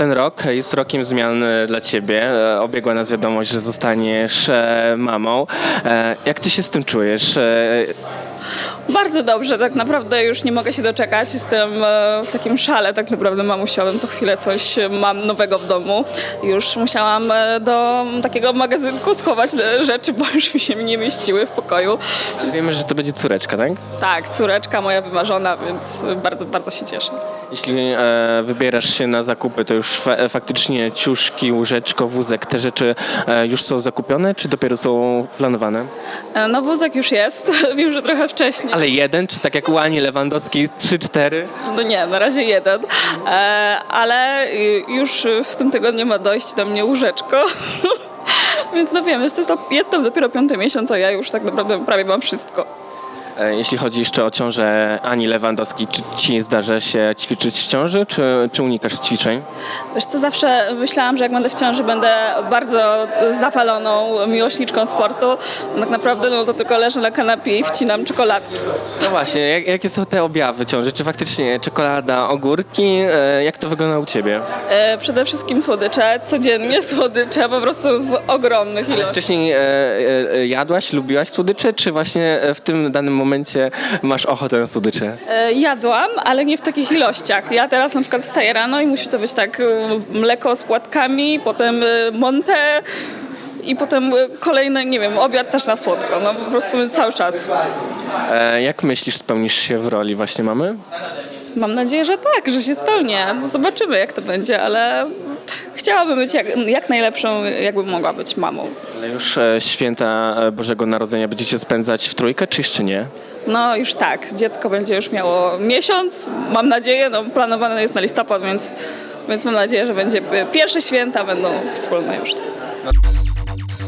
Ten rok jest rokiem zmian e, dla ciebie. E, Obiegła nas wiadomość, że zostaniesz e, mamą. Jak ty się z tym czujesz? Bardzo dobrze, tak naprawdę już nie mogę się doczekać. Jestem e, w takim szale tak naprawdę mamusiowym. Co chwilę coś mam nowego w domu. Już musiałam e, do takiego magazynku schować e, rzeczy, bo już mi się nie mieściły w pokoju. Wiemy, że to będzie córeczka, tak? Tak, córeczka moja wymarzona, więc bardzo, bardzo się cieszę. Jeśli e, wybierasz się na zakupy, to już fa- faktycznie ciuszki, łóżeczko, wózek, te rzeczy e, już są zakupione, czy dopiero są planowane? E, No wózek już jest, wiem, że trochę wcześniej. Ale jeden, czy tak jak u Ani Lewandowskiej, trzy, cztery? No nie, na razie jeden, e, ale już w tym tygodniu ma dojść do mnie łóżeczko. Więc no wiem, jest to dopiero piąty miesiąc, a ja już tak naprawdę prawie mam wszystko. E, Jeśli chodzi jeszcze o ciążę Ani Lewandowskiej, czy ci zdarza się ćwiczyć w ciąży, czy, czy unikasz ćwiczeń? Wiesz co, zawsze myślałam, że jak będę w ciąży, będę bardzo zapaloną miłośniczką sportu. Tak naprawdę no to tylko leżę na kanapie i wcinam czekoladki. No właśnie, jak, jakie są te objawy ciąży? Czy faktycznie czekolada, ogórki? E, Jak to wygląda u ciebie? E, przede wszystkim słodycze, codziennie słodycze, po prostu w ogromnych ilościach. Wcześniej jadłaś, lubiłaś słodycze, czy właśnie w tym danym momencie masz ochotę na słodycze? E, Jadłam, ale nie w takich ilościach. Ja teraz na przykład wstaję rano i musi to być tak e, mleko z płatkami, potem e, monte i potem e, kolejny, nie wiem, obiad też na słodko. No po prostu cały czas. E, Jak myślisz, spełnisz się w roli właśnie mamy? Mam nadzieję, że tak, że się spełnię. No zobaczymy jak to będzie, ale chciałabym być jak, jak najlepszą, jakbym mogła być mamą. Ale już e, święta e, Bożego Narodzenia będziecie spędzać w trójkę, czy jeszcze nie? No już tak, dziecko będzie już miało miesiąc, mam nadzieję, no planowane jest na listopad, więc, więc mam nadzieję, że będzie pierwsze święta będą wspólne już.